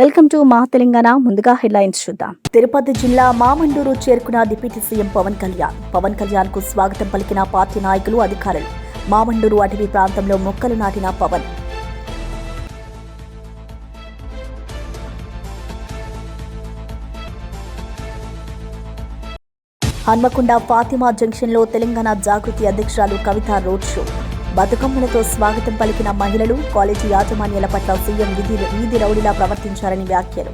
Welcome to మా తెలంగాణ. ముందుగా headlines చూద్దాం. తిరుపతి జిల్లా మామండూరు చేరుకున్న డిప్యూటీ సీఎం పవన్ కళ్యాణ్. పవన్ కళ్యాణ్కు స్వాగతం పలికిన పార్టీ నాయకులు అధికారులు. మామండూరు అటవీ ప్రాంతంలో మొక్కలు నాటిన పవన్. హన్మకొండ ఫాతిమా జంక్షన్లో తెలంగాణ జాగృతి అధ్యక్షురాలు కవిత రోడ్ షో. బతుకమ్మలతో స్వాగతం పలికిన మహిళలు కాలేజీ యాజమాన్యాల పట్ల సీఎం విధి వీధి రౌడీలా ప్రవర్తించారని వ్యాఖ్యలు.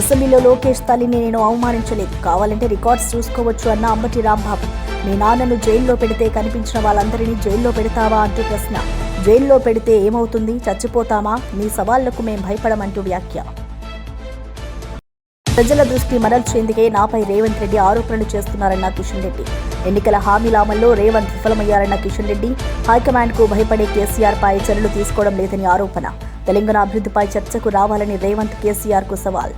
అసెంబ్లీలో లోకేష్ తల్లిని నేను అవమానించలేదు. కావాలంటే రికార్డ్స్ చూసుకోవచ్చు అన్న అంబటి రాంబాబు. మీ నాన్నను జైల్లో పెడితే కనిపించిన వాళ్ళందరినీ జైల్లో పెడతావా అంటూ ప్రశ్న. జైల్లో పెడితే ఏమవుతుంది? చచ్చిపోతామా? మీ సవాళ్ళకు మేం భయపడమంటూ వ్యాఖ్య. ప్రజల దృష్టి మరల్చేందుకే నాపై రేవంత్ రెడ్డి ఆరోపణలు చేస్తున్నారన్న కిషన్ రెడ్డి. ఎన్నికల హామీల అమల్లో రేవంత్ విఫలమయ్యారన్న కిషన్ రెడ్డి హైకమాండ్కు భయపడే కేసీఆర్ పై చర్యలు తీసుకోవడం లేదని ఆరోపణ. తెలంగాణ అభివృద్ధిపై చర్చకు రావాలని రేవంత్ కేసీఆర్కు సవాల్.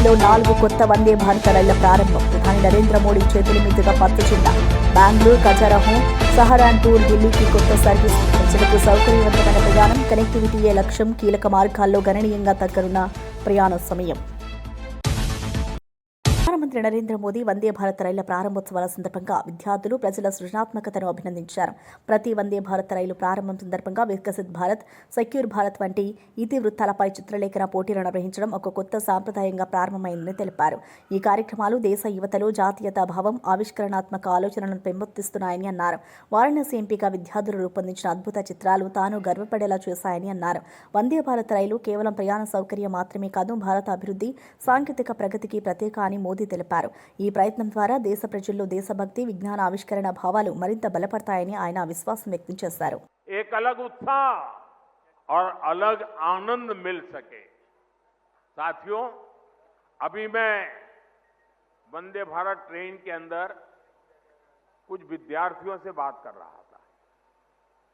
వారణాసిలో నాలుగు కొత్త వందే భారత రైళ్ళ ప్రారంభం. ప్రధాని నరేంద్ర మోడీ చేతుల మీదుగా పత్తు చెంద. బెంగళూరు ఖజారహో సహరాన్పూర్ ఢిల్లీకి కొత్త సర్వీస్ ప్రజలకు సౌకర్యవంతమైన ప్రయాణం కనెక్టివిటీయే లక్ష్యం కీలక మార్గాల్లో గణనీయంగా తగ్గనున్న ప్రయాణ సమయం. ప్రధానమంత్రి నరేంద్ర మోదీ వందే భారత్ రైళ్ళ ప్రారంభోత్సవాల సందర్భంగా విద్యార్థులు ప్రజల సృజనాత్మకతను అభినందించారు. ప్రతి వందే భారత్ రైలు ప్రారంభం సందర్భంగా వికసిత్ భారత్ సెక్యూర్ భారత్ వంటి ఇతివృత్తాలపై చిత్రలేఖన పోటీలు నిర్వహించడం ఒక కొత్త సాంప్రదాయంగా ప్రారంభమైందని తెలిపారు. ఈ కార్యక్రమాలు దేశ యువతలో జాతీయతా భావం ఆవిష్కరణాత్మక ఆలోచనలను పెంపొందిస్తున్నాయని అన్నారు. వారణాసి ఎంపీగా విద్యార్థులు రూపొందించిన అద్భుత చిత్రాలు తాను గర్వపడేలా చేశాయని అన్నారు. వందే భారత్ రైలు కేవలం ప్రయాణ సౌకర్యం మాత్రమే కాదు భారత అభివృద్ధి సాంకేతిక ప్రగతికి ప్రత్యేక అని మోదీ తెలిపారు. ఈ ప్రయత్నం ద్వారా దేశ ప్రజల్లో దేశభక్తి విజ్ఞాన ఆవిష్కరణ భావాలు మరింత బలపడతాయని ఆయన విశ్వాసం వ్యక్తం చేశారు एक अलग उत्साह और अलग आनंद मिल सके साथियों अभी मैं वंदे भारत ट्रेन के अंदर कुछ विद्यार्थियों से बात कर रहा था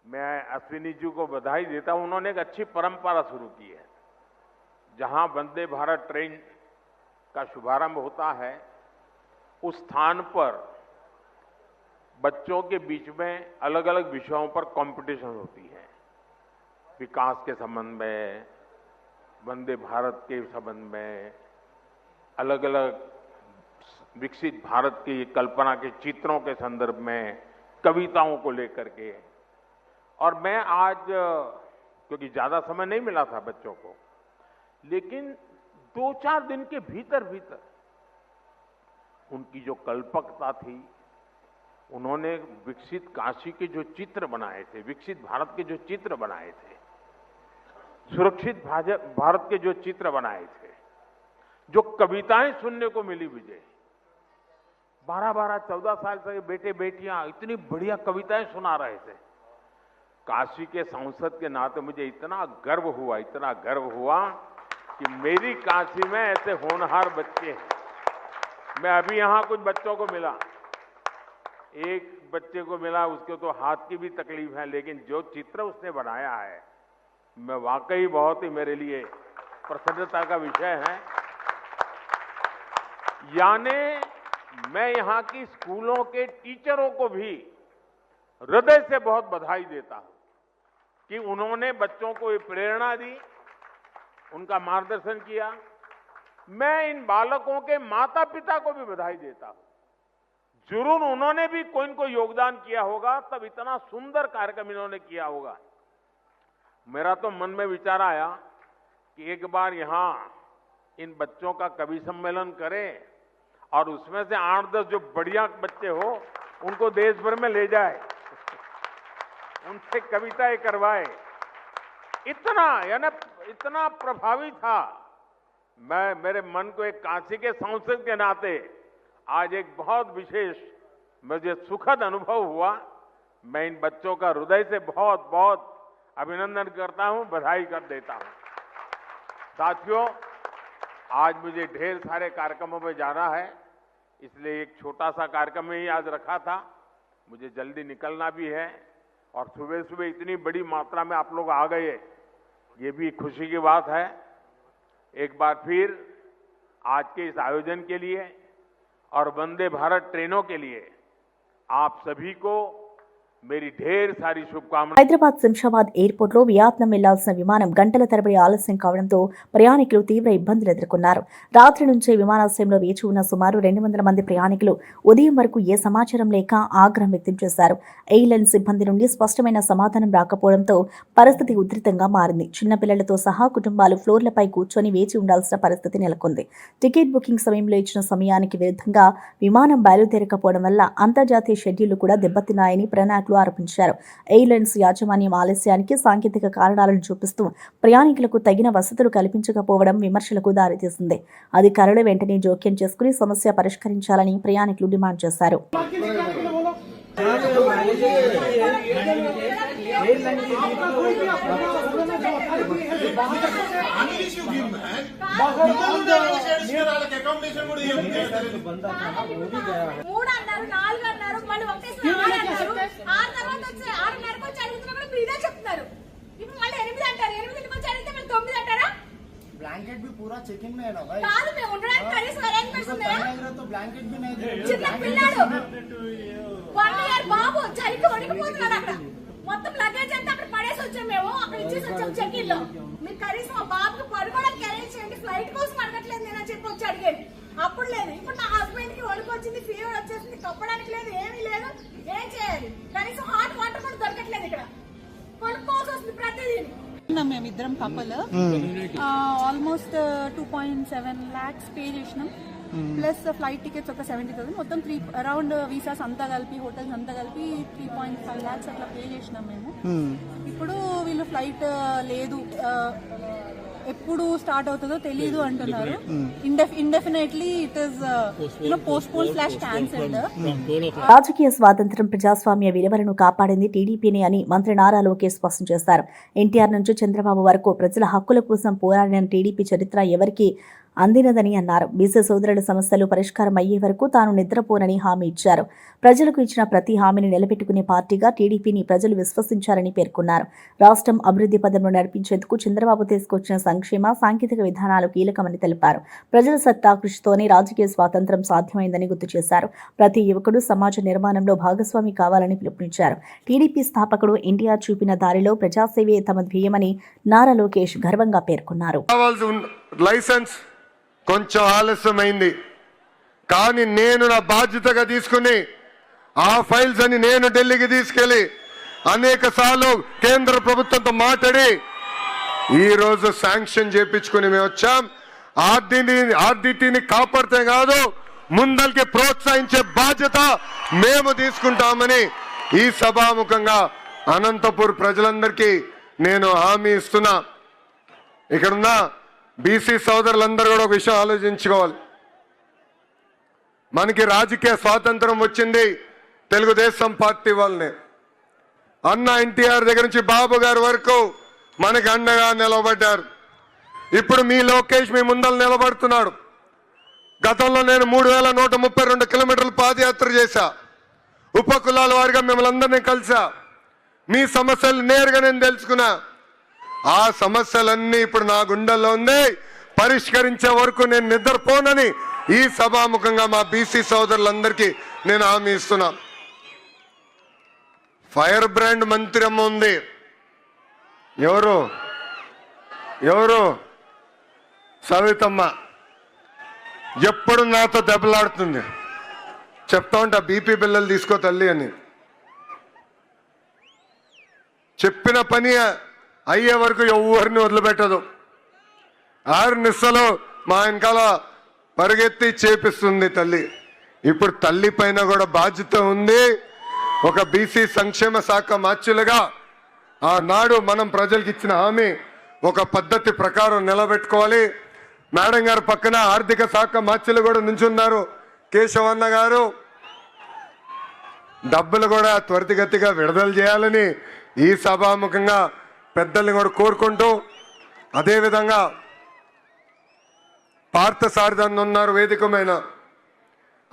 मैं अश्विनी जी को बधाई देता हूं उन्होंने एक अच्छी परंपरा शुरू की है जहां वंदे भारत ट्रेन का शुभारंभ होता है, उस स्थान पर बच्चों के बीच में अलग अलग विषयों पर कंपटीशन होती है। विकास के संबंध में, वंदे भारत के संबंध में अलग अलग विकसित भारत की कल्पना के चित्रों के संदर्भ में, कविताओं को लेकर के। और मैं आज, क्योंकि ज़्यादा समय नहीं मिला था बच्चों को, लेकिन दो चार दिन के भीतर भीतर उनकी जो कल्पकता थी, उन्होंने विकसित काशी के जो चित्र बनाए थे, विकसित भारत के जो चित्र बनाए थे, सुरक्षित भारत के जो चित्र बनाए थे, जो कविताएँ सुनने को मिली विजय। बारह बारह चौदह साल से बेटे बेटियाँ इतनी बढ़िया कविताएँ सुना रहे थे। काशी के सांसद के नाते मुझे इतना गर्व हुआ, इतना गर्व हुआ कि मेरी काशी में ऐसे होनहार बच्चे हैं। मैं अभी यहाँ कुछ बच्चों को मिला। एक बच्चे को मिला, उसके तो हाथ की भी तकलीफ़ है, लेकिन जो चित्र उसने बनाया है, मैं वाकई बहुत ही मेरे लिए प्रसन्नता का विषय है। यानी मैं यहाँ की स्कूलों के टीचरों को भी हृदय से बहुत बधाई देता हूँ कि उन्होंने बच्चों को ये प्रेरणा दी उनका मार्गदर्शन किया। मैं इन बालकों के माता पिता को भी बधाई देता हूँ। ज़रूर उन्होंने भी कोई कोई योगदान किया होगा, तब इतना सुंदर कार्यक्रम इन्होंने किया होगा। मेरा तो मन में विचार आया कि एक बार यहाँ इन बच्चों का कवि सम्मेलन करें और उसमें से आठ दस जो बढ़िया बच्चे हो, उनको देश भर में ले जाए। उनसे कविताएँ करवाए। इतना, यानी इतना प्रभावी था। मैं, मेरे मन को एक काशी के सांसद के नाते आज एक बहुत विशेष, मुझे सुखद अनुभव हुआ। मैं इन बच्चों का हृदय से बहुत बहुत अभिनंदन करता हूँ, बधाई कर देता हूँ। साथियों, आज मुझे ढेर सारे कार्यक्रमों में जाना है, इसलिए एक छोटा सा कार्यक्रम ही आज रखा था। मुझे जल्दी निकलना भी है और सुबह सुबह इतनी बड़ी मात्रा में आप लोग आ गए। ये भी खुशी की बात है। एक बार फिर आज के इस आयोजन के लिए और वंदे भारत ट्रेनों के लिए आप सभी को मेरी ढेर सारी शुभकामनाएं హైదరాబాద్ శంషాబాద్ ఎయిర్పోర్ట్ లో వియత్నాం వెళ్లాల్సిన విమానం గంటల తరబడి ఆలస్యం కావడంతో ప్రయాణికులు తీవ్ర ఇబ్బందులు ఎదుర్కొన్నారు రాత్రి నుంచే విమానాశ్రయంలో వేచి ఉన్న సుమారు రెండు వందల మంది ప్రయాణికులు ఉదయం వరకు ఏ సమాచారం లేక ఆగ్రహం వ్యక్తం చేశారు ఎయిర్లైన్ సిబ్బంది నుండి స్పష్టమైన సమాధానం రాకపోవడంతో పరిస్థితి ఉధృతంగా మారింది చిన్నపిల్లలతో సహా కుటుంబాలు ఫ్లోర్లపై కూర్చొని వేచి ఉండాల్సిన పరిస్థితి నెలకొంది టికెట్ బుకింగ్ సమయంలో ఇచ్చిన సమయానికి విరుద్ధంగా విమానం బయలుదేరకపోవడం వల్ల అంతర్జాతీయ షెడ్యూళ్లు కూడా దెబ్బతిన్నాయని చేసినట్లు ఆరోపించారు. ఎయిర్లైన్స్ యాజమాన్యం ఆలస్యానికి సాంకేతిక కారణాలను చూపిస్తూ ప్రయాణికులకు తగిన వసతులు కల్పించకపోవడం విమర్శలకు దారితీసింది. అధికారులు వెంటనే జోక్యం చేసుకుని సమస్య పరిష్కరించాలని ప్రయాణికులు డిమాండ్ చేశారు. మూడు అన్నారు నాలుగు అన్నారు మళ్ళీ ఒకటేసారి ఆరు అన్నారు ఆరు తర్వాత వచ్చి ఆరున్నరకు వచ్చి అడుగుతున్నా కూడా మీరు ఇదే చెప్తున్నారు ఇప్పుడు మళ్ళీ ఎనిమిది అంటారు ఎనిమిదింటికి వచ్చి అడిగితే మళ్ళీ తొమ్మిది అంటారా ब्लैंकेट भी पूरा चेक इन में है ना भाई కాదు మేము ఉండడానికి కనీసం అరేంజ్మెంట్స్ तो ఉన్నాయా पहले तो ब्लैंकेट भी नहीं दे చిన్న పిల్లాడు వన్ ఇయర్ బాబు చలికి వణికిపోతున్నాడు అక్కడ మొత్తం లగేజ్ అంతా అక్కడ పడేసి వచ్చాం మేము. అక్కడ ఇచ్చేసి వచ్చాం చెక్ ఇన్లో. మీరు కనీసం మా బాబుకి పడుకోవడానికి అరేంజ్ చేయండి. ఫ్లైట్ కోసం అడగట్లేదు నేను చెప్పి వచ్చి అడిగాడు. అప్పుడు లేదు. ఇప్పుడు నా హస్బెండ్కి వణుకు వచ్చింది ఫీవర్ వచ్చేసింది కప్పడానికి లేదు ఏమీ లేదు. ఏం చేయాలి? కనీసం హాట్ వాటర్ కూడా దొరకట్లేదు ఇక్కడ. కొనుక్కోవాల్సి వస్తుంది ప్రతిదీ. మేమిద్దరం couple almost two point seven lakhs pay చేసినాం. ప్లస్ ఫ్లైట్ టికెట్స్ ఒక సెవెంటీ థౌసండ్. మొత్తం త్రీ అరౌండ్ వీసాస్ అంతా కలిపి హోటల్స్ అంతా కలిపి త్రీ పాయింట్ ఫైవ్ ల్యాక్స్ అట్లా పే చేసినాం మేము. ఇప్పుడు వీళ్ళు ఫ్లైట్ లేదు uh, ఎప్పుడు స్టార్ట్ అవుతుందో తెలియదు అంటున్నారు. Indefinitely it is you know postpone slash cancelled రాజకీయ స్వాతంత్ర్యం ప్రజాస్వామ్య విలువలను కాపాడింది టీడీపీనే అని మంత్రి నారా లోకేష్ స్పష్టం చేశారు ఎన్టీఆర్ నుంచి చంద్రబాబు వరకు ప్రజల హక్కుల కోసం పోరాడిన టీడీపీ చరిత్ర ఎవరికీ అందినదని అన్నారు. బీసీ సోదరుల సమస్యలు పరిష్కారం అయ్యే వరకు తాను నిద్రపోనని హామీ ఇచ్చారు. ప్రజలకు ఇచ్చిన ప్రతి హామీని నిలబెట్టుకునే పార్టీగా టీడీపీని ప్రజలు విశ్వసించారని పేర్కొన్నారు. రాష్ట్రం అభివృద్ధి పదంలో నడిపించేందుకు చంద్రబాబు తీసుకొచ్చిన సంక్షేమ సాంకేతిక విధానాలు కీలకమని తెలిపారు. ప్రజల సత్తా కృషితోనే రాజకీయ స్వాతంత్ర్యం సాధ్యమైందని గుర్తు చేశారు. ప్రతి యువకుడు సమాజ నిర్మాణంలో భాగస్వామి కావాలని పిలుపునిచ్చారు. టీడీపీ స్థాపకుడు ఎన్టీఆర్ చూపిన దారిలో ప్రజాసేవే తమ ధ్యేయమని నారా లోకేష్ గర్వంగా పేర్కొన్నారు. లైసెన్స్ కొంచెం ఆలస్యమైంది. కానీ నేను నా బాధ్యతగా తీసుకుని ఆ ఫైల్స్ అని నేను ఢిల్లీకి తీసుకెళ్ళి అనేక సార్లు కేంద్ర ప్రభుత్వంతో మాట్లాడి ఈరోజు శాంక్షన్ చేపించుకుని మేము వచ్చాం. ఆర్డిని ఆర్డిటీని కాపాడితే కాదు ముందరికి ప్రోత్సహించే బాధ్యత మేము తీసుకుంటామని ఈ సభాముఖంగా అనంతపూర్ ప్రజలందరికీ నేను హామీ ఇస్తున్నా. ఇక్కడున్న. బీసీ సోదరులందరూ కూడా ఒక విషయం ఆలోచించుకోవాలి. మనకి రాజకీయ స్వాతంత్రం వచ్చింది తెలుగుదేశం పార్టీ వాళ్ళని. అన్న ఎన్టీఆర్ దగ్గర నుంచి బాబు గారి వరకు మనకి అండగా నిలబడ్డారు. ఇప్పుడు మీ లోకేష్ మీ ముందర నిలబడుతున్నాడు. గతంలో నేను మూడు వేల నూట ముప్పై రెండు కిలోమీటర్లు పాదయాత్ర చేశా. ఉప కులాల వారిగా మిమ్మల్ని అందరినీ కలిసా మీ సమస్యలు నేరుగా నేను తెలుసుకున్నా. ఆ సమస్యలన్నీ ఇప్పుడు నా గుండెల్లో ఉంది. పరిష్కరించే వరకు నేను నిద్రపోనని ఈ సభాముఖంగా మా బీసీ సోదరులందరికీ నేను హామీ ఇస్తున్నా. ఫైర్ బ్రాండ్ మంత్రి అమ్మ ఉంది. ఎవరు? ఎవరు? సవితమ్మ. ఎప్పుడు నాతో దెబ్బలాడుతుంది. చెప్తా ఉంటా బీపీ బిల్లలు తీసుకో తల్లి అని. చెప్పిన పని అయ్యే వరకు ఎవరిని వదిలిపెట్టదు. ఆరు నిస్సలో మా వెనకాల పరిగెత్తి చేపిస్తుంది తల్లి. ఇప్పుడు తల్లి పైన కూడా బాధ్యత ఉంది. ఒక బీసీ సంక్షేమ శాఖ మార్చులుగా ఆనాడు మనం ప్రజలకు ఇచ్చిన హామీ ఒక పద్ధతి ప్రకారం నిలబెట్టుకోవాలి. మేడం గారు పక్కన ఆర్థిక శాఖ మార్చులు కూడా నుంచున్నారు. కేశవన్న గారు డబ్బులు కూడా త్వరితగతిగా విడుదల చేయాలని ఈ సభాముఖంగా పెద్దల్ని కూడా కోరుకుంటూ అదేవిధంగా పార్థసారథన్ ఉన్నారు వేదికమైన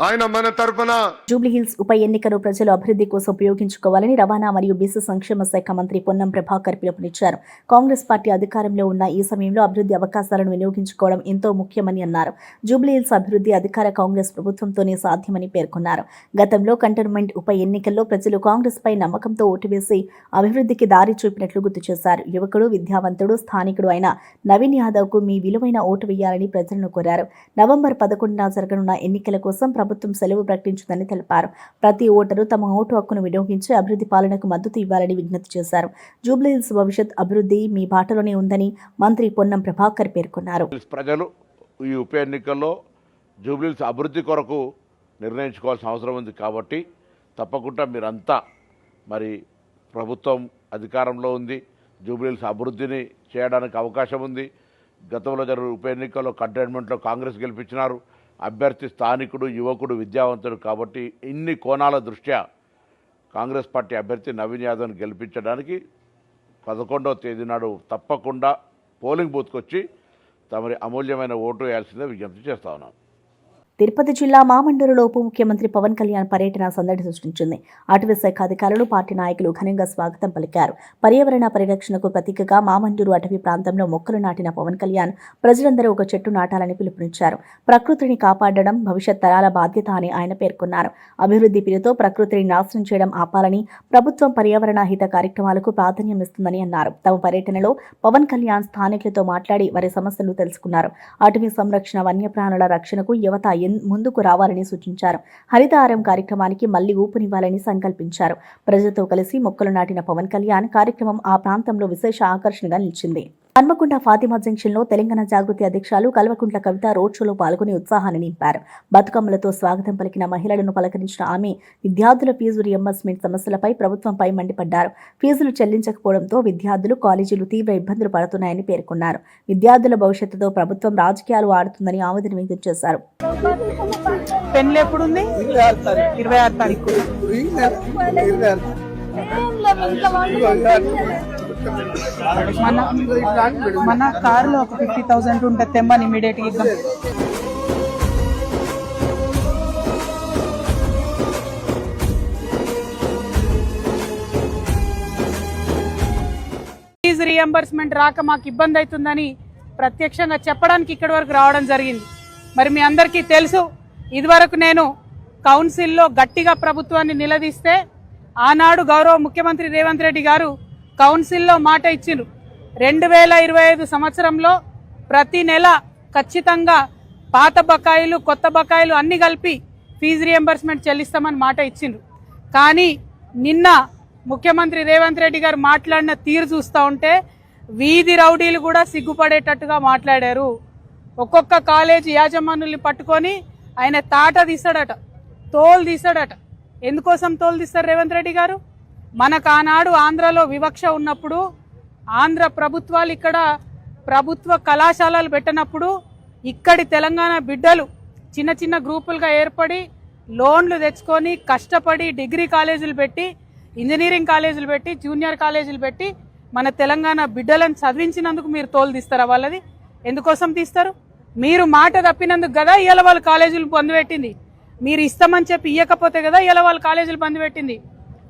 ఆయన మన తరపున. జూబ్లీహిల్స్ ఉప ఎన్నికను ప్రజలు అభివృద్ధి కోసం ఉపయోగించుకోవాలని రవాణా మరియు బీసీ సంక్షేమ శాఖ మంత్రి పొన్నం ప్రభాకర్ పిలుపునిచ్చారు. కాంగ్రెస్ పార్టీ అధికారంలో ఉన్న ఈ సమయంలో అభివృద్ధి అవకాశాలను వినియోగించుకోవడం ఎంతో ముఖ్యమని అన్నారు. జూబ్లీహిల్స్ అభివృద్ధి అధికార కాంగ్రెస్ ప్రభుత్వంతోనే సాధ్యమని పేర్కొన్నారు. గతంలో కంటోన్మెంట్ ఉప ఎన్నికల్లో ప్రజలు కాంగ్రెస్ పై నమ్మకంతో ఓటు వేసి అభివృద్ధికి దారి చూపినట్లు గుర్తు చేశారు. యువకుడు విద్యావంతుడు స్థానికుడు అయిన నవీన్ యాదవ్కు మీ విలువైన ఓటు వేయాలని ప్రజలను కోరారు. నవంబర్ పదకొండున జరగనున్న ఎన్నికల కోసం ప్రభుత్వం ప్రభుత్వం సెలవు ప్రకటించిందని తెలిపారు. ప్రతి ఓటరు తమ ఓటు హక్కును వినియోగించి అభివృద్ధి పాలనకు మద్దతు ఇవ్వాలని విజ్ఞప్తి చేశారు. జూబ్లీహిల్స్ భవిష్యత్ అభివృద్ధి మీ బాటలోనే ఉందని మంత్రి పొన్నం ప్రభాకర్ పేర్కొన్నారు. ప్రజలు ఈ ఉప ఎన్నికల్లో జూబ్లీహిల్స్ అభివృద్ధి కొరకు నిర్ణయించుకోవాల్సిన అవసరం ఉంది కాబట్టి తప్పకుండా మీరంతా మరి ప్రభుత్వం అధికారంలో ఉంది. జూబ్లీహిల్స్ అభివృద్ధిని చేయడానికి అవకాశం ఉంది. గతంలో జరిగిన ఉప ఎన్నికల్లో కంటైన్మెంట్లో కాంగ్రెస్ గెలిపించినారు. అభ్యర్థి స్థానికుడు యువకుడు విద్యావంతుడు కాబట్టి ఇన్ని కోణాల దృష్ట్యా కాంగ్రెస్ పార్టీ అభ్యర్థి నవీన్ యాదవ్ని గెలిపించడానికి పదకొండవ తేదీ నాడు తప్పకుండా పోలింగ్ బూత్కి వచ్చి తమరి అమూల్యమైన ఓటు వేయాల్సిందే విజ్ఞప్తి చేస్తా ఉన్నాం. తిరుపతి జిల్లా మామండూరులో ఉప ముఖ్యమంత్రి పవన్ కళ్యాణ్ పర్యటన సందడి సృష్టించింది. అటవీ శాఖ అధికారులు పార్టీ నాయకులు ఘనంగా స్వాగతం పలికారు. పర్యావరణ పరిరక్షణకు ప్రతీకగా మామండూరు అటవీ ప్రాంతంలో మొక్కలు నాటిన పవన్ కళ్యాణ్ ప్రజలందరూ ఒక చెట్టు నాటాలని పిలుపునిచ్చారు. ప్రకృతిని కాపాడడం భవిష్యత్ తరాల బాధ్యత అని ఆయన పేర్కొన్నారు. అభివృద్ధి పేరుతో ప్రకృతిని నాశనం చేయడం ఆపాలని ప్రభుత్వం పర్యావరణ హిత కార్యక్రమాలకు ప్రాధాన్యం ఇస్తుందని అన్నారు. తమ పర్యటనలో పవన్ కళ్యాణ్ స్థానికులతో మాట్లాడి వారి సమస్యలు తెలుసుకున్నారు. అటవీ సంరక్షణ వన్యప్రాణుల రక్షణకు యువత ముందుకు రావాలని సూచించారు. హరితహారం కార్యక్రమానికి మళ్ళీ ఊపునివ్వాలని సంకల్పించారు. ప్రజలతో కలిసి మొక్కలు నాటిన పవన్ కళ్యాణ్ కార్యక్రమం ఆ ప్రాంతంలో విశేష ఆకర్షణగా నిలిచింది. హన్మకొండ ఫాతిమా జంక్షన్లో తెలంగాణ జాగృతి అధ్యక్షులు కల్వకుంట్ల కవిత రోడ్ షోలో పాల్గొని ఉత్సాహాన్ని నింపారు. బతుకమ్మలతో స్వాగతం పలికిన మహిళలను పలకరించిన ఆమె విద్యార్థుల ఫీజు రియంబర్స్మెంట్ సమస్యలపై ప్రభుత్వంపై మండిపడ్డారు. ఫీజులు చెల్లించకపోవడంతో విద్యార్థులు కాలేజీలు తీవ్ర ఇబ్బందులు పడుతున్నాయని పేర్కొన్నారు. విద్యార్థుల భవిష్యత్తుతో ప్రభుత్వం రాజకీయాలు ఆడుతుందని ఆవేదన వ్యక్తం చేశారు. పెన్లు ఎప్పుడు ఉంది ఇరవై ఆరు తారీఖు. మన మన కారులో ఒక ఫిఫ్టీ థౌసండ్ ఉంటే తెమ్మని ఇమీడియట్ ఇద్దాం. ఫీజు రియంబర్స్మెంట్ రాక మాకు ఇబ్బంది అవుతుందని ప్రత్యక్షంగా చెప్పడానికి ఇక్కడి వరకు రావడం జరిగింది. మరి మీ అందరికీ తెలుసు ఇదివరకు నేను కౌన్సిల్లో గట్టిగా ప్రభుత్వాన్ని నిలదీస్తే ఆనాడు గౌరవ ముఖ్యమంత్రి రేవంత్ రెడ్డి గారు కౌన్సిల్లో మాట ఇచ్చిండ్రు. రెండు వేల ఇరవై ఐదు సంవత్సరంలో ప్రతి నెల ఖచ్చితంగా పాత బకాయిలు కొత్త బకాయిలు అన్ని కలిపి ఫీజు రియంబర్స్మెంట్ చెల్లిస్తామని మాట ఇచ్చిండ్రు. కానీ నిన్న ముఖ్యమంత్రి రేవంత్ రెడ్డి గారు మాట్లాడిన తీరు చూస్తూ ఉంటే వీధి రౌడీలు కూడా సిగ్గుపడేటట్టుగా మాట్లాడారు. ఒక్కొక్క కాలేజీ యాజమానుల్ని పట్టుకొని ఆయన తాట తీసాడట తోలు తీసాడట ఎందుకోసం తోలు తీస్తారు రేవంత్ రెడ్డి గారు? మనకు ఆనాడు ఆంధ్రలో వివక్ష ఉన్నప్పుడు ఆంధ్ర ప్రభుత్వాలు ఇక్కడ ప్రభుత్వ కళాశాలలు పెట్టినప్పుడు ఇక్కడి తెలంగాణ బిడ్డలు చిన్న చిన్న గ్రూపులుగా ఏర్పడి లోన్లు తెచ్చుకొని కష్టపడి డిగ్రీ కాలేజీలు పెట్టి ఇంజనీరింగ్ కాలేజీలు పెట్టి జూనియర్ కాలేజీలు పెట్టి మన తెలంగాణ బిడ్డలను చదివించినందుకు మీరు తోలు తీస్తారా వాళ్ళది? ఎందుకోసం తీస్తారు? మీరు మాట తప్పినందుకు కదా ఇవాళ వాళ్ళు కాలేజీలు పొందిపెట్టింది. మీరు ఇస్తామని చెప్పి ఇవ్వకపోతే కదా ఇలా వాళ్ళు కాలేజీలు బంద్ పెట్టింది.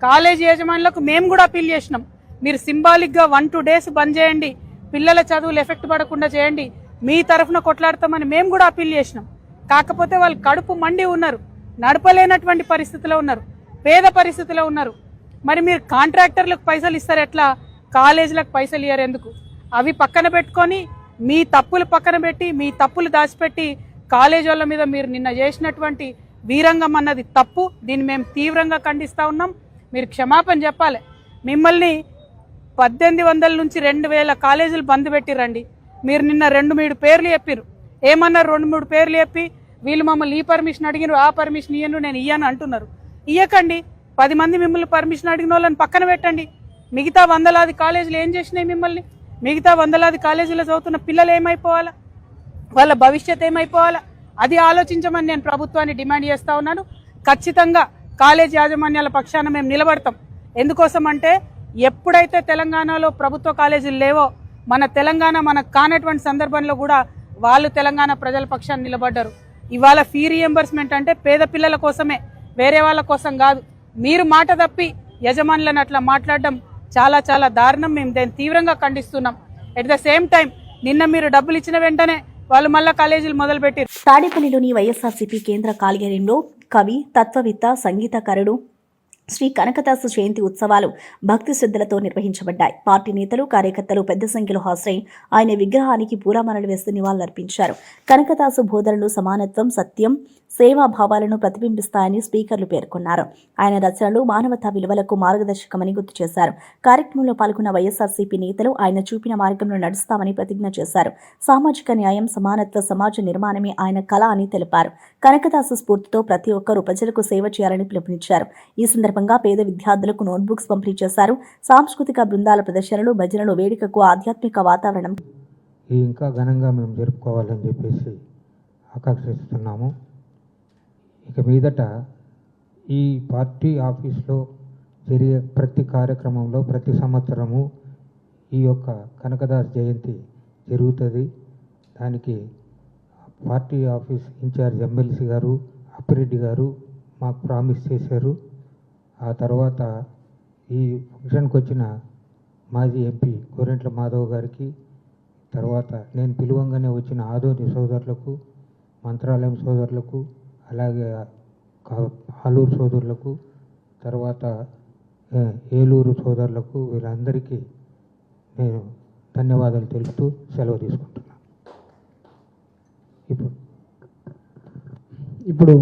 కాలేజీ యజమానులకు మేము కూడా అప్పీల్ చేసినాం. మీరు సింబాలిక్గా వన్ టూ డేస్ బంద్ చేయండి. పిల్లల చదువులు ఎఫెక్ట్ పడకుండా చేయండి. మీ తరఫున కొట్లాడతామని మేము కూడా అప్పీల్ చేసినాం. కాకపోతే వాళ్ళు కడుపు మండి ఉన్నారు. నడపలేనటువంటి పరిస్థితిలో ఉన్నారు. పేద పరిస్థితిలో ఉన్నారు. మరి మీరు కాంట్రాక్టర్లకు పైసలు ఇస్తారు ఎట్లా? కాలేజీలకు పైసలు ఇయ్యరు ఎందుకు? అవి పక్కన పెట్టుకొని మీ తప్పులు పక్కన పెట్టి మీ తప్పులు దాచిపెట్టి కాలేజీ వాళ్ళ మీద మీరు నిన్న చేసినటువంటి వీరంగం అన్నది తప్పు. దీన్ని మేము తీవ్రంగా ఖండిస్తూ ఉన్నాం. మీరు క్షమాపణ చెప్పాలి. మిమ్మల్ని పద్దెనిమిది వందల నుంచి రెండు వేల కాలేజీలు బంద్ పెట్టిరండి. మీరు నిన్న రెండు మూడు పేర్లు చెప్పిర్రు. ఏమన్నారు రెండు మూడు పేర్లు చెప్పి? వీళ్ళు మమ్మల్ని ఈ పర్మిషన్ అడిగినారు ఆ పర్మిషన్ ఇయ్యను నేను ఇయ్యను అంటున్నారు. ఇయ్యకండి. పది మంది మిమ్మల్ని పర్మిషన్ అడిగిన వాళ్ళని పక్కన పెట్టండి. మిగతా వందలాది కాలేజీలు ఏం చేసినాయి మిమ్మల్ని? మిగతా వందలాది కాలేజీలో చదువుతున్న పిల్లలు ఏమైపోవాలా? వాళ్ళ భవిష్యత్ ఏమైపోవాలా? అది ఆలోచించమని నేను ప్రభుత్వాన్ని డిమాండ్ చేస్తూ ఉన్నాను. ఖచ్చితంగా కాలేజ్ యాజమాన్యాల పక్షాన మేము నిలబడతాం. ఎందుకోసం అంటే ఎప్పుడైతే తెలంగాణలో ప్రభుత్వ కాలేజీలు లేవో మన తెలంగాణ మనకు కానటువంటి సందర్భంలో కూడా వాళ్ళు తెలంగాణ ప్రజల పక్షాన్ని నిలబడ్డారు. ఇవాళ ఫీ రియంబర్స్మెంట్ అంటే పేద పిల్లల కోసమే వేరే వాళ్ళ కోసం కాదు. మీరు మాట తప్పి యజమానులను అట్లా మాట్లాడడం చాలా చాలా దారుణం. మేము దాన్ని తీవ్రంగా ఖండిస్తున్నాం. ఎట్ ద సేమ్ టైం నిన్న మీరు డబ్బులు ఇచ్చిన వెంటనే వాళ్ళు మళ్ళీ కాలేజీలు మొదలుపెట్టి తాడేపల్లిలోని వైఎస్ఆర్సీపీ కేంద్ర కార్యాలయంలో కవి తత్వవిత్త సంగీతకారుడు శ్రీ కనకదాసు జయంతి ఉత్సవాలు భక్తి శ్రద్ధలతో నిర్వహించబడ్డాయి. పార్టీ నేతలు కార్యకర్తలు పెద్ద సంఖ్యలో హాజరై ఆయన విగ్రహానికి పూలమాలలు వేస్తూ నివాళులర్పించారు. కనకదాసు బోధనలు సమానత్వం సత్యం సేవా భావాలను ప్రతిబింబిస్తాయని స్పీకర్లు పేర్కొన్నారు. ఆయన రచనలు మానవతా విలువలకు మార్గదర్శకమని గుర్తు చేశారు. కార్యక్రమంలో పాల్గొన్న వైఎస్ఆర్సీపీ నేతలు ఆయన చూపిన మార్గంలో నడుస్తామని ప్రతిజ్ఞ చేశారు. సామాజిక న్యాయం సమానత్వ సమాజ నిర్మాణమే ఆయన కళ అని తెలిపారు. కనకదాసు స్ఫూర్తితో ప్రతి ఒక్కరూ ప్రజలకు సేవ చేయాలని పిలుపునిచ్చారు. ఈ సందర్భంగా పేద విద్యార్థులకు నోట్బుక్స్ పంపిణీ చేశారు సాంస్కృతిక బృందాల ప్రదర్శనలు భజనలు వేడుకకు ఆధ్యాత్మిక వాతావరణం ఇంకా ఘనంగా మేము జరుపుకోవాలని చెప్పేసి ఆకాంక్షిస్తున్నాము. ఇక మీదట ఈ పార్టీ ఆఫీస్లో జరిగే ప్రతి కార్యక్రమంలో ప్రతి సంవత్సరము ఈ యొక్క కనకదాస్ జయంతి జరుగుతుంది. దానికి పార్టీ ఆఫీస్ ఇన్ఛార్జ్ ఎమ్మెల్సీ గారు అప్పిరెడ్డి గారు మాకు ప్రామిస్ చేశారు. ఆ తర్వాత ఈ ఫంక్షన్కి వచ్చిన మాజీ ఎంపీ గోరెంట్ల మాధవ్ గారికి తర్వాత నేను పిలువంగానే వచ్చిన ఆదోని సోదరులకు మంత్రాలయం సోదరులకు అలాగే ఆలూరు సోదరులకు తర్వాత ఏలూరు సోదరులకు వీళ్ళందరికీ నేను ధన్యవాదాలు తెలుపుతూ సెలవు తీసుకుంటున్నాను ఇప్పుడు. ఇప్పుడు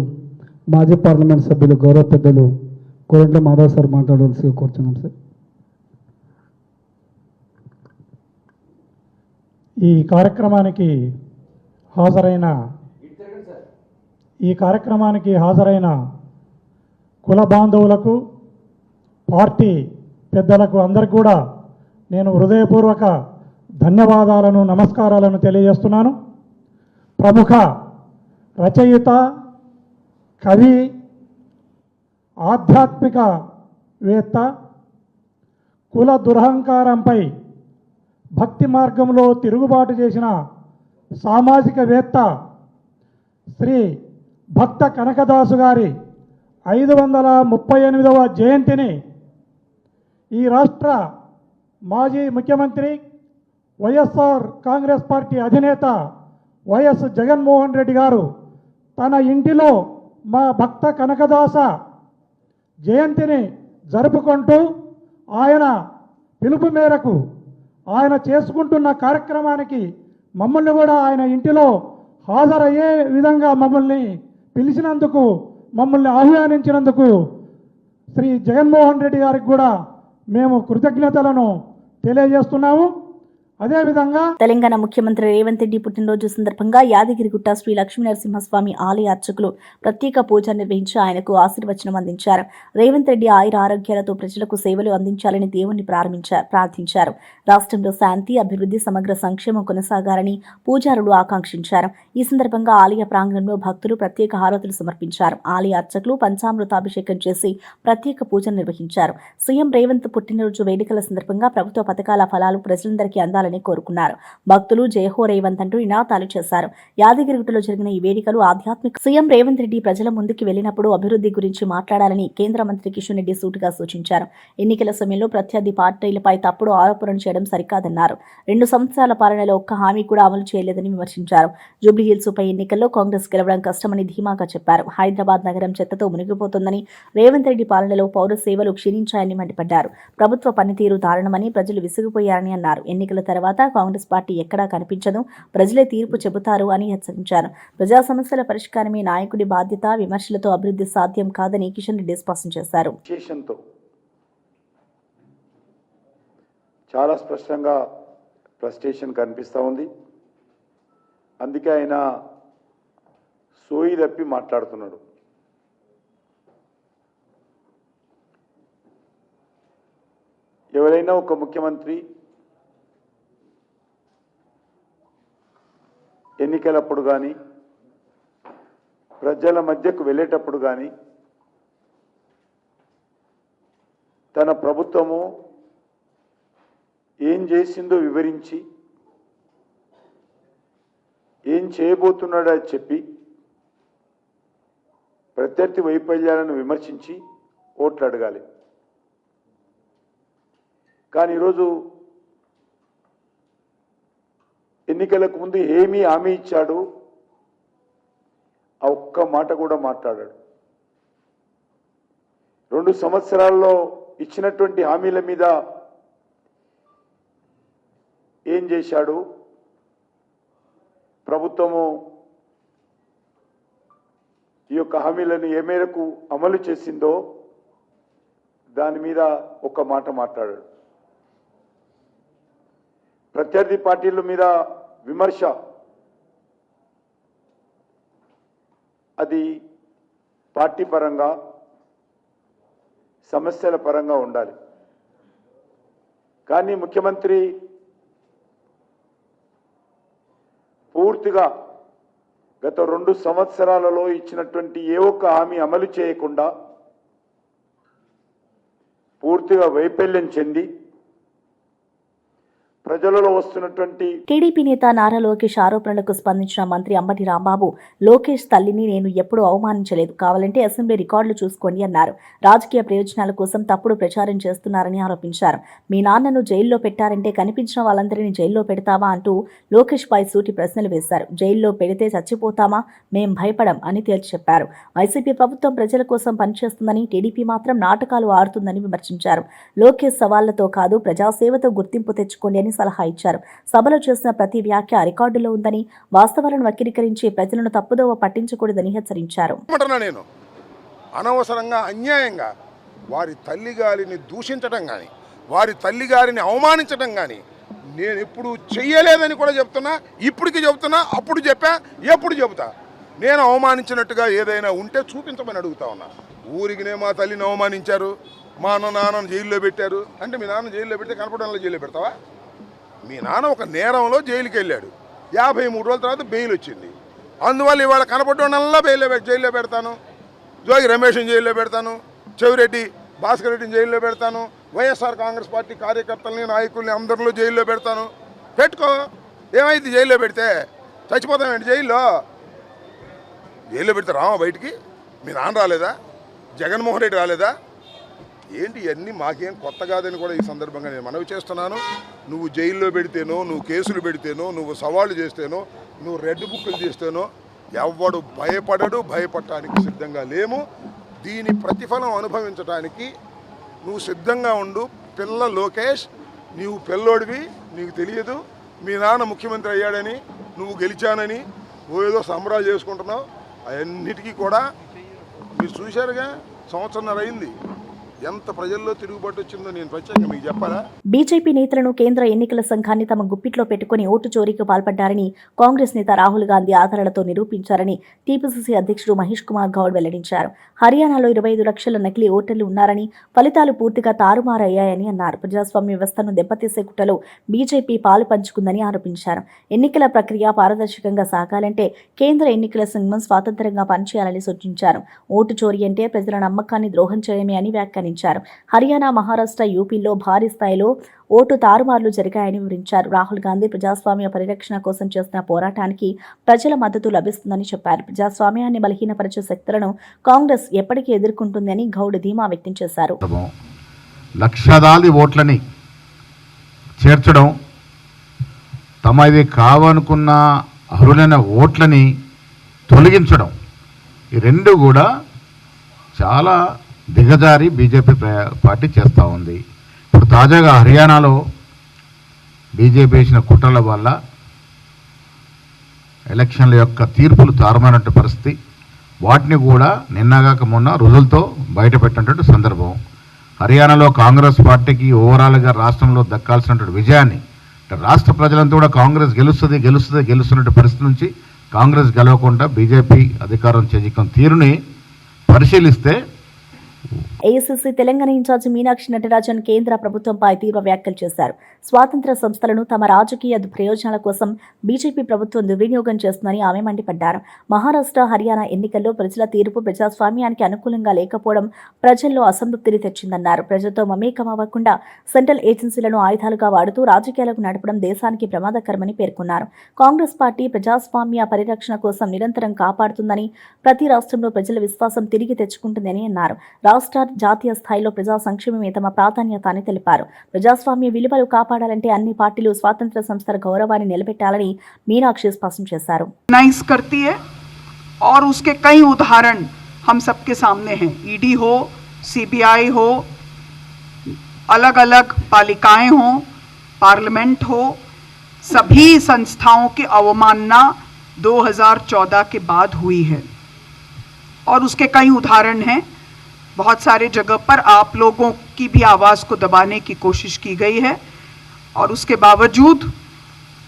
మాజీ పార్లమెంట్ సభ్యులు గౌరవ పెద్దలు కోరంట్ల మాధవ్ సార్ మాట్లాడవలసి కోరుతున్నాం సార్. ఈ కార్యక్రమానికి హాజరైన ఈ కార్యక్రమానికి హాజరైన కుల బాంధవులకు పార్టీ పెద్దలకు అందరు కూడా నేను హృదయపూర్వక ధన్యవాదాలను నమస్కారాలను తెలియజేస్తున్నాను. ప్రముఖ రచయిత కవి ఆధ్యాత్మిక వేత్త కుల దురహంకారంపై భక్తి మార్గంలో తిరుగుబాటు చేసిన సామాజికవేత్త శ్రీ భక్త కనకదాసు గారి ఐదు వందల ముప్పై ఎనిమిదవ జయంతిని ఈ రాష్ట్ర మాజీ ముఖ్యమంత్రి వైఎస్ఆర్ కాంగ్రెస్ పార్టీ అధినేత వైఎస్ జగన్మోహన్ రెడ్డి గారు తన ఇంటిలో మా భక్త కనకదాస జయంతిని జరుపుకుంటూ ఆయన పిలుపు మేరకు ఆయన చేసుకుంటున్న కార్యక్రమానికి మమ్మల్ని కూడా ఆయన ఇంటిలో హాజరయ్యే విధంగా మమ్మల్ని పిలిచినందుకు మమ్మల్ని ఆహ్వానించినందుకు శ్రీ జగన్మోహన్ రెడ్డి గారికి కూడా మేము కృతజ్ఞతలను తెలియజేస్తున్నాము. అదేవిధంగా తెలంగాణ ముఖ్యమంత్రి రేవంత్ రెడ్డి పుట్టినరోజు సందర్భంగా యాదగిరిగుట్ట శ్రీ లక్ష్మీ నరసింహస్వామి ఆలయ అర్చకులు ప్రత్యేక పూజ నిర్వహించి ఆయనకు ఆశీర్వచనం అందించారు. రేవంత్ రెడ్డి ఆయుర ఆరోగ్యాలతో ప్రజలకు సేవలు అందించాలని దేవుణ్ణి ప్రారంభించారు ప్రార్థించారు. రాష్ట్రంలో శాంతి అభివృద్ధి సమగ్ర సంక్షేమం కొనసాగాలని పూజారులు ఆకాంక్షించారు. ఈ సందర్భంగా ఆలయ ప్రాంగణంలో భక్తులు ప్రత్యేక హారతులు సమర్పించారు. ఆలయ అర్చకులు పంచామృతాభిషేకం చేసి ప్రత్యేక పూజలు నిర్వహించారు. సీఎం రేవంత్ పుట్టినరోజు వేడుకల సందర్భంగా ప్రభుత్వ పథకాల ఫలాలు ప్రజలందరికీ అందాలని కోరుకున్నారు. భక్తులు జయహో రేవంత్ అంటూ నినాదాలు చేశారు. యాదగిరిగుట్టలో జరిగిన ఈ వేడుకలు ఆధ్యాత్మిక సీఎం రేవంత్ రెడ్డి ప్రజల ముందుకు వెళ్ళినప్పుడు అభివృద్ధి గురించి మాట్లాడాలని కేంద్ర మంత్రి కిషన్ రెడ్డి సూటుగా సూచించారు. ఎన్నికల సమయంలో ప్రత్యర్థి పార్టీలపై తప్పుడు ఆరోపణలు చేయడం సరికాదన్నారు. రెండు సంవత్సరాల పాలనలో ఒక్క హామీ కూడా అమలు చేయలేదని విమర్శించారు. జూబ్లీహిల్స్ ఉప ఎన్నికల్లో కాంగ్రెస్ గెలవడం కష్టమని ధీమాగా చెప్పారు. హైదరాబాద్ నగరం చెత్తతో మునిగిపోతుందని రేవంత్ రెడ్డి పాలనలో పౌర సేవలు క్షీణించాయని మండిపడ్డారు. ప్రభుత్వ పనితీరు దారుణమని ప్రజలు విసిగిపోయారని అన్నారు. ఎన్నికల తర్వాత కాంగ్రెస్ పార్టీ ఎక్కడా కనిపించదు ప్రజలే తీర్పు చెబుతారు అని హెచ్చరించారు. ప్రజా సమస్యల పరిష్కారమే నాయకుడి బాధ్యత విమర్శలతో అభివృద్ధి సాధ్యం కాదని కిషన్ రెడ్డి స్పష్టం చేశారు. చాలా స్పష్టంగా ఫ్రస్ట్రేషన్ కనిపిస్తూ ఉంది. అందుకే ఆయన సోయి తప్పి మాట్లాడుతున్నాడు. ఎవరైనా ఒక ముఖ్యమంత్రి ఎన్నికలప్పుడు కానీ ప్రజల మధ్యకు వెళ్ళేటప్పుడు కానీ తన ప్రభుత్వము ఏం చేసిందో వివరించి ఏం చేయబోతున్నాడో చెప్పి ప్రత్యర్థి వైఫల్యాలను విమర్శించి ఓట్లు అడగాలి. కానీ ఈరోజు ఎన్నికలకు ముందు ఏమీ హామీ ఇచ్చాడు? ఆ ఒక్క మాట కూడా మాట్లాడాడు. రెండు సంవత్సరాల్లో ఇచ్చినటువంటి హామీల మీద ఏం చేశాడు? ప్రభుత్వము ఈ యొక్క హామీలను ఏ మేరకు అమలు చేసిందో దాని మీద ఒక మాట మాట్లాడాడు. ప్రత్యర్థి పార్టీల మీద విమర్శ. అది పార్టీ పరంగా సమస్యల పరంగా ఉండాలి. కానీ ముఖ్యమంత్రి పూర్తిగా గత రెండు సంవత్సరాలలో ఇచ్చినటువంటి ఏ ఒక్క హామీ అమలు చేయకుండా పూర్తిగా వైఫల్యం చెంది ప్రజలలో వస్తున్నటువంటి టీడీపీ నేత నారా లోకేష్ ఆరోపణలకు స్పందించిన మంత్రి అంబటి రాంబాబు లోకేష్ తల్లిని నేను ఎప్పుడూ అవమానించలేదు. కావాలంటే అసెంబ్లీ రికార్డులు చూసుకోండి అన్నారు. రాజకీయ ప్రయోజనాల కోసం తప్పుడు ప్రచారం చేస్తున్నారని ఆరోపించారు. మీ నాన్నను జైల్లో పెట్టారంటే కనిపించిన వాళ్ళందరినీ జైల్లో పెడతావా అంటూ లోకేష్ పై సూటి ప్రశ్నలు వేశారు. జైల్లో పెడితే చచ్చిపోతామా? మేం భయపడం అని తేల్చి చెప్పారు. వైసీపీ ప్రభుత్వం ప్రజల కోసం పనిచేస్తుందని టీడీపీ మాత్రం నాటకాలు ఆడుతుందని విమర్శించారు. లోకేష్ సవాళ్ళతో కాదు ప్రజాసేవతో గుర్తింపు తెచ్చుకోండి అని సలహా ఇచ్చారు. సభలో చేసిన ప్రతి వ్యాఖ్య రికార్డులో ఉందని వాస్తవాలను వక్రీకరించి ప్రజలను తప్పుదోవ పట్టించకూడదని హెచ్చరించారు. నేను? అనవసరంగా అన్యాయంగా వారి తల్లి గారిని దూషించడం కానీ వారి తల్లి గారిని అవమానించడం కానీ నేను ఎప్పుడు చెయ్యలేదని కూడా చెప్తున్నా ఇప్పటికి చెబుతున్నా అప్పుడు చెప్పా ఎప్పుడు చెబుతా. నేను అవమానించినట్టుగా ఏదైనా ఉంటే చూపించమని అడుగుతా ఉన్నా. ఊరికినే మా తల్లిని అవమానించారు మా అన్న నాన్నను జైల్లో పెట్టారు. అంటే మీ నాన్న జైల్లో పెడితే కనపడంలో జైల్లో పెడతావా? మీ నాన్న ఒక నేరంలో జైలుకి వెళ్ళాడు యాభై మూడు రోజుల తర్వాత బెయిల్ వచ్చింది. అందువల్ల ఇవాళ కనపడడంలా బెయిల్లో జైల్లో పెడతాను. జోగి రమేష్ని జైల్లో పెడతాను. చెవిరెడ్డి భాస్కర్ రెడ్డిని జైల్లో పెడతాను. వైఎస్ఆర్ కాంగ్రెస్ పార్టీ కార్యకర్తల్ని నాయకుల్ని అందరిలో జైల్లో పెడతాను. పెట్టుకో. ఏమైంది జైల్లో పెడితే? చచ్చిపోతామేంటి జైల్లో? జైల్లో పెడితే రామా బయటికి? మీ నాన్న రాలేదా? జగన్మోహన్ రెడ్డి రాలేదా? ఏంటి ఇవన్నీ మాకేం కొత్త కాదని కూడా ఈ సందర్భంగా నేను మనవి చేస్తున్నాను. నువ్వు జైల్లో పెడితేనో నువ్వు కేసులు పెడితేనో నువ్వు సవాళ్ళు చేస్తేనో నువ్వు రెడ్ బుక్లు చేస్తేనో ఎవ్వడు భయపడడు భయపడటానికి సిద్ధంగా లేము. దీని ప్రతిఫలం అనుభవించడానికి నువ్వు సిద్ధంగా ఉండు. పిల్ల లోకేష్ నీవు పిల్లోడివి నీకు తెలియదు. మీ నాన్న ముఖ్యమంత్రి అయ్యాడని నువ్వు గెలిచానని నువ్వు ఏదో సంబరాలు చేసుకుంటున్నావు. అవన్నిటికీ కూడా మీరు చూశారుగా సంవత్సరంన్నర అయింది. ఎంత ప్రజల్లో తిరుగుబాటు వచ్చిందో నేను ప్రత్యేకంగా మీకు చెప్పాలా? బీజేపీ నేతలను కేంద్ర ఎన్నికల సంఘాన్ని తమ గుప్పిట్లో పెట్టుకుని ఓటు చోరీకి పాల్పడ్డారని కాంగ్రెస్ నేత రాహుల్ గాంధీ ఆధారాలతో నిరూపించారని టీపీసీసీ అధ్యక్షుడు మహేష్ కుమార్ గౌడ్ వెల్లడించారు. హర్యానాలో ఇరవై ఐదు లక్షల నకిలీ ఓటర్లు ఉన్నారని ఫలితాలు పూర్తిగా తారుమారయ్యాయని అన్నారు. ప్రజాస్వామ్య వ్యవస్థను దెబ్బతీసే కుట్రలో బీజేపీ పాలు పంచుకుందని ఆరోపించారు. ఎన్నికల ప్రక్రియ పారదర్శకంగా సాగాలంటే కేంద్ర ఎన్నికల సంఘం స్వాతంత్రంగా పనిచేయాలని సూచించారు. ఓటు చోరీ అంటే ప్రజల నమ్మకాన్ని ద్రోహం చేయమే అని వ్యాఖ్యానించారు. హర్యానా మహారాష్ట్ర యూపీలో భారీ స్థాయిలో ఓటు తారుమార్లు జరిగాయని వివరించారు. రాహుల్ గాంధీ ప్రజాస్వామ్య పరిరక్షణ కోసం చేసిన పోరాటానికి ప్రజల మద్దతు లభిస్తుందని చెప్పారు. ప్రజాస్వామ్యాన్ని బలహీనపరిచే శక్తులను కాంగ్రెస్ ఎప్పటికీ ఎదుర్కొంటుందని గౌడ్ ధీమా వ్యక్తం చేశారు. లక్షలాది ఓట్లని చేర్చడం తమది కావనుకున్న అర్హులైన ఓట్లని తొలగించడం ఈ రెండు కూడా చాలా దిగజారి బీజేపీ పార్టీ చేస్తూ ఉంది. ఇప్పుడు తాజాగా హర్యానాలో బీజేపీ వేసిన కుట్రల వల్ల ఎలక్షన్ల యొక్క తీర్పులు తారుమానట్టు పరిస్థితి. వాటిని కూడా నిన్నగాక మొన్న రుజులతో బయటపెట్టినటువంటి సందర్భం. హర్యానాలో కాంగ్రెస్ పార్టీకి ఓవరాల్గా రాష్ట్రంలో దక్కాల్సినటువంటి విజయాన్ని రాష్ట్ర ప్రజలంతా కూడా కాంగ్రెస్ గెలుస్తుంది గెలుస్తుంది గెలుస్తున్నట్టు పరిస్థితి నుంచి కాంగ్రెస్ గెలవకుండా బీజేపీ అధికారం చేజిక్కం తీరుని పరిశీలిస్తే Mm. AICC Telangana incharge Meenakshi Natarajan కేంద్ర ప్రభుత్వంపై తీవ్ర వ్యాఖ్యలు చేశారు. స్వాతంత్ర సంస్థలను తమ రాజకీయ ప్రయోజనాల కోసం బీజేపీ ప్రభుత్వం దుర్వినియోగం చేస్తుందని ఆమె మండిపడ్డారు. మహారాష్ట్ర హర్యానా ఎన్నికల్లో ప్రజల తీర్పు ప్రజాస్వామ్యానికి అనుకూలంగా లేకపోవడం ప్రజల్లో అసంతృప్తిని తెచ్చిందన్నారు. ప్రజలతో మమేకం అవ్వకుండా సెంట్రల్ ఏజెన్సీలను ఆయుధాలుగా వాడుతూ రాజకీయాలకు నడపడం దేశానికి ప్రమాదకరమని పేర్కొన్నారు. కాంగ్రెస్ పార్టీ ప్రజాస్వామ్య పరిరక్షణ కోసం నిరంతరం కాపాడుతుందని ప్రతి రాష్ట్రంలో ప్రజల విశ్వాసం తిరిగి తెచ్చుకుంటుందని అన్నారు. రాష్ట్ర జాతీయ స్థాయిలో ప్రజా సంక్షేమమే తమ ప్రాధాన్యత అని తెలిపారు ప్రజాస్వామ్య విలువలు కాపాడాలంటే అన్ని పార్టీలు స్వాతంత్ర సంస్థల గౌరవాన్ని నిలబెట్టాలని మీనాక్షి స్పష్టం చేశారు नाइस करती है और उसके कई उदाहरण हम सबके सामने हैं ईडी हो सीबीआई हो अलग अलग पालिकाएं हो पार्लियामेंट हो सभी संस्थाओं की अवमानना 2014 के बाद हुई है और उसके कई उदाहरण हैं बहुत सारे जगह पर आप लोगों की भी आवाज़ को दबाने की कोशिश की गई है। और उसके बावजूद,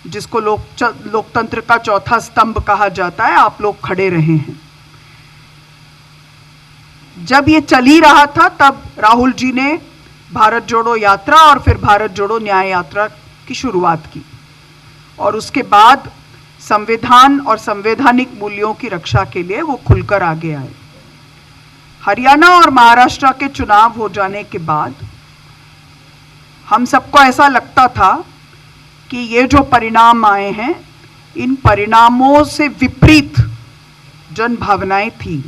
जिसको लोक लोकतंत्र का चौथा स्तंभ कहा जाता है, आप लोग खड़े रहे हैं। जब ये चल ही रहा था, तब राहुल जी ने भारत जोड़ो यात्रा और फिर भारत जोड़ो न्याय यात्रा की शुरुआत की। और उसके बाद संविधान और संवैधानिक मूल्यों की रक्षा के लिए वो खुलकर आगे आए। हरियाणा और महाराष्ट्र के चुनाव हो जाने के बाद हम सबको ऐसा लगता था कि ये जो परिणाम आए हैं इन परिणामों से विपरीत जन भावनाएं थी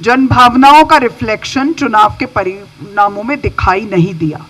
जन भावनाओं का रिफ्लेक्शन चुनाव के परिणामों में दिखाई नहीं दिया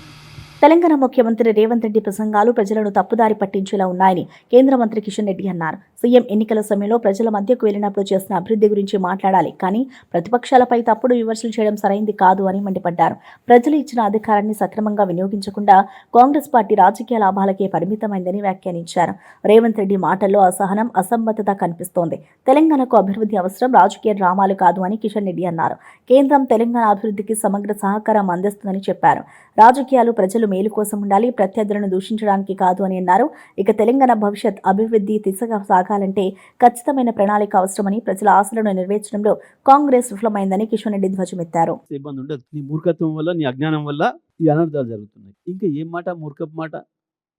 తెలంగాణ ముఖ్యమంత్రి రేవంత్ రెడ్డి ప్రసంగాలు ప్రజలను తప్పుదారి పట్టించేలా ఉన్నాయని కేంద్ర మంత్రి కిషన్ రెడ్డి అన్నారు సీఎం ఎన్నికల సమయంలో ప్రజల మధ్యకు వెళ్ళినప్పుడు చేసిన అభివృద్ధి గురించి మాట్లాడాలి. కానీ ప్రతిపక్షాలపై తప్పుడు విమర్శలు చేయడం సరైంది కాదు అని మండిపడ్డారు. ప్రజలు ఇచ్చిన అధికారాన్ని సక్రమంగా వినియోగించకుండా కాంగ్రెస్ పార్టీ రాజకీయ లాభాలకే పరిమితమైందని వ్యాఖ్యానించారు. రేవంత్ రెడ్డి మాటల్లో అసహనం అసమ్మతత కనిపిస్తోంది. తెలంగాణకు అభివృద్ధి అవసరం రాజకీయ డ్రామాలు కాదు అని కిషన్ రెడ్డి అన్నారు. కేంద్రం తెలంగాణ అభివృద్ధికి సమగ్ర సహకారం అందిస్తుందని చెప్పారు. రాజకీయాలు ప్రజలు మేలు కోసం ఉండాలి ప్రత్యర్థులను దూషించడానికి కాదు అని అన్నారు. ఇక తెలంగాణ భవిష్యత్ అభివృద్ధి దిశగా సాగాలంటే ఖచ్చితమైన ప్రణాళిక అవసరమని ప్రజల ఆశలను నెరవేర్చడంలో కాంగ్రెస్ విఫలమైందని కిషన్ రెడ్డి ధ్వజమెత్తారు. ఇబ్బంది ఉండదు. నీ మూర్ఖత్వం వల్ల నీ అజ్ఞానం వల్ల ఈ అనర్థాలు జరుగుతున్నాయి. ఇంకా ఏం మాట మూర్ఖపు మాట?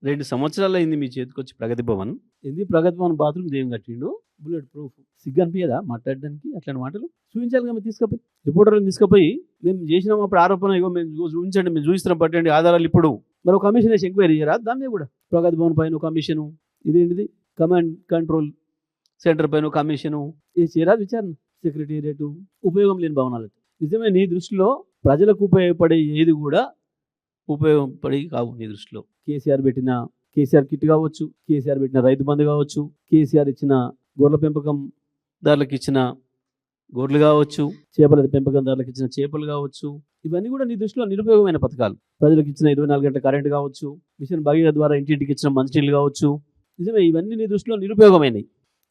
రెండు సంవత్సరాలు అయింది మీ చేతికి వచ్చి ప్రగతి భవన్. ఏంది ప్రగతి భవన్ బాత్రూమ్ దేవం కట్టిండు? Bullet proof. సిగ్గు అనిపించదా మాట్లాడడానికి అట్లాంటి మాటలు? చూపించాలి కదా తీసుకుపోయి. రిపోర్టర్లు తీసుకుపోయి మేము చేసినాం అప్పుడు ఆరోపణ ఇగో మేము చూపించండి మేము చూపిస్తున్నాం పట్టండి ఆధారాలు ఇప్పుడు. మరి ఒక కమిషన్ వేసి ఎంక్వైరీ చేయరా? దాని మీద కూడా. ప్రగతి భవన్ పైన కమిషన్ కమిషను. ఇదేంటిది? కమాండ్ కంట్రోల్ సెంటర్ పైన కమిషను ఇది చేరాదు విచారణ సెక్రటేరియట్ ఉపయోగం లేని భవనాలు నిజమే నీ దృష్టిలో ప్రజలకు ఉపయోగపడే ఏది కూడా ఉపయోగపడి కావు నీ దృష్టిలో. కేసీఆర్ పెట్టిన కేసీఆర్ కిట్ కావచ్చు కేసీఆర్ పెట్టిన రైతు బంధు కావచ్చు కేసీఆర్ ఇచ్చిన గొర్రెల పెంపకం దారులకు ఇచ్చిన గొర్రెలు కావచ్చు చేపల పెంపకం దారులకు ఇచ్చిన చేపలు కావచ్చు ఇవన్నీ కూడా నీ దృష్టిలో నిరుపయోగమైన పథకాలు. ప్రజలకు ఇచ్చిన ఇరవై నాలుగు గంటల కరెంట్ కావచ్చు మిషన్ భగీరథ ద్వారా ఇంటింటికి ఇచ్చిన మంచినీళ్ళు కావచ్చు నిజమే ఇవన్నీ నీ దృష్టిలో నిరుపయోగమైనవి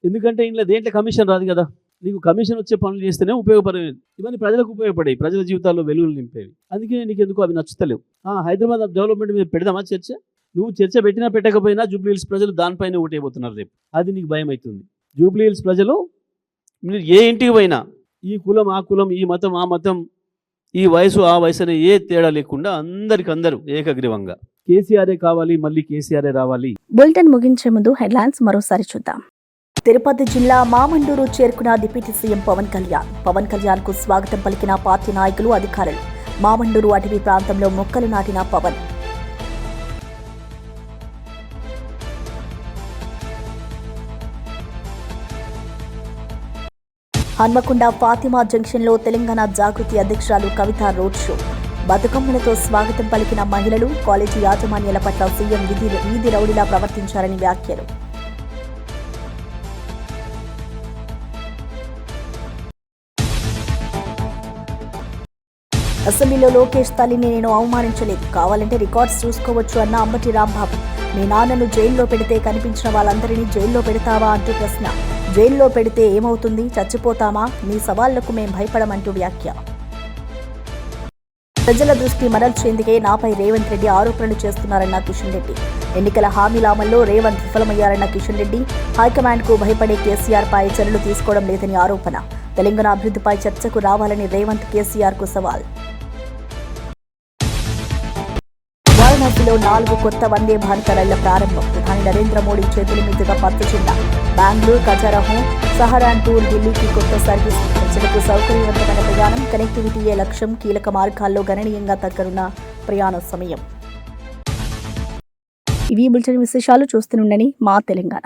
ఎందుకంటే ఇంట్లో దేంట్లో కమిషన్ రాదు కదా? నీకు కమిషన్ వచ్చే పనులు చేస్తేనే ఉపయోగపడేవి. ఇవన్నీ ప్రజలకు ఉపయోగపడేవి ప్రజల జీవితాల్లో వెలుగులు నింపేవి. అందుకే నీకు ఎందుకు అవి నచ్చుతలేవు. హైదరాబాద్ డెవలప్మెంట్ మీద పెడదామా చర్చ? నువ్వు చర్చ పెట్టినా పెట్టకపోయినా జూబ్లీ హిల్స్ ప్రజలు దానిపైన ఓటైపోతున్నారు రేపు. అది నీకు భయం అవుతుంది జూబ్లీ హిల్స్ ప్రజలు మీరు ఏ ఇంటికి పోయినా ఈ కులం ఆ కులం ఈ మతం ఆ మతం ఈ వయసు ఆ వయసు అనే ఏ తేడా లేకుండా అందరికందరూ ఏకగ్రీవంగా కేసీఆరే కావాలి మళ్ళీ కేసీఆరే రావాలి. బులెటిన్ ముగించే ముందు హెడ్లైన్స్ మరోసారి చూద్దాం. తిరుపతి జిల్లా మామండూరు చేరుకున్న డిప్యూటీ సీఎం పవన్ కళ్యాణ్. పవన్ కళ్యాణ్కు స్వాగతం పలికిన పార్టీ నాయకులు అధికారులు. మామండూరు అటవీ ప్రాంతంలో మొక్కలు నాటిన పవన్. హన్మకొండ ఫాతిమా జంక్షన్లో తెలంగాణ జాగృతి అధ్యక్షురాలు కవిత రోడ్ షో. బతుకమ్మలతో స్వాగతం పలికిన మహిళలు కాలేజీ యాజమాన్యాల పట్ల సీఎం విధి వీధి రౌడీలా ప్రవర్తించారని వ్యాఖ్యలు. అసెంబ్లీలో లోకేష్ తల్లిని నేను అవమానించలేదు. కావాలంటే రికార్డ్స్ చూసుకోవచ్చు అన్న అంబటి రాంబాబు. మీ నాన్నను జైల్లో పెడితే కనిపించిన వాళ్ళందరినీ జైల్లో పెడతావా అంటూ ప్రశ్న. జైల్లో పెడితే ఏమవుతుంది? చచ్చిపోతామా? మీ సవాళ్ళకు మేం భయపడమంటూ వ్యాఖ్య. ప్రజల దృష్టి మరల్చేందుకే నాపై రేవంత్ రెడ్డి ఆరోపణలు చేస్తున్నారన్న కిషన్ రెడ్డి. ఎన్నికల హామీలామల్లో రేవంత్ విఫలమయ్యారన్న కిషన్ రెడ్డి హైకమాండ్కు భయపడే కేసీఆర్ పై చర్యలు తీసుకోవడం లేదని ఆరోపణ. తెలంగాణ అభివృద్ధిపై చర్చకు రావాలని రేవంత్ కేసీఆర్కు సవాల్. వారణాసిలో నాలుగు కొత్త వందే భారత రైళ్ళ ప్రారంభం. ప్రధాని నరేంద్ర మోడీ చేతుల మీదుగా పత్తు చిన్న బెంగళూరు ఖజారహో సహరాన్పూర్ ఢిల్లీకి కొత్త సర్వీస్. ప్రజలకు సౌకర్యవంతమైన ప్రయాణం కనెక్టివిటీయే లక్ష్యం. కీలక మార్గాల్లో గణనీయంగా తగ్గనున్న ప్రయాణ సమయం. ఇవి బులెటిన్ విశేషాలు. చూస్తుండని మా తెలంగాణ.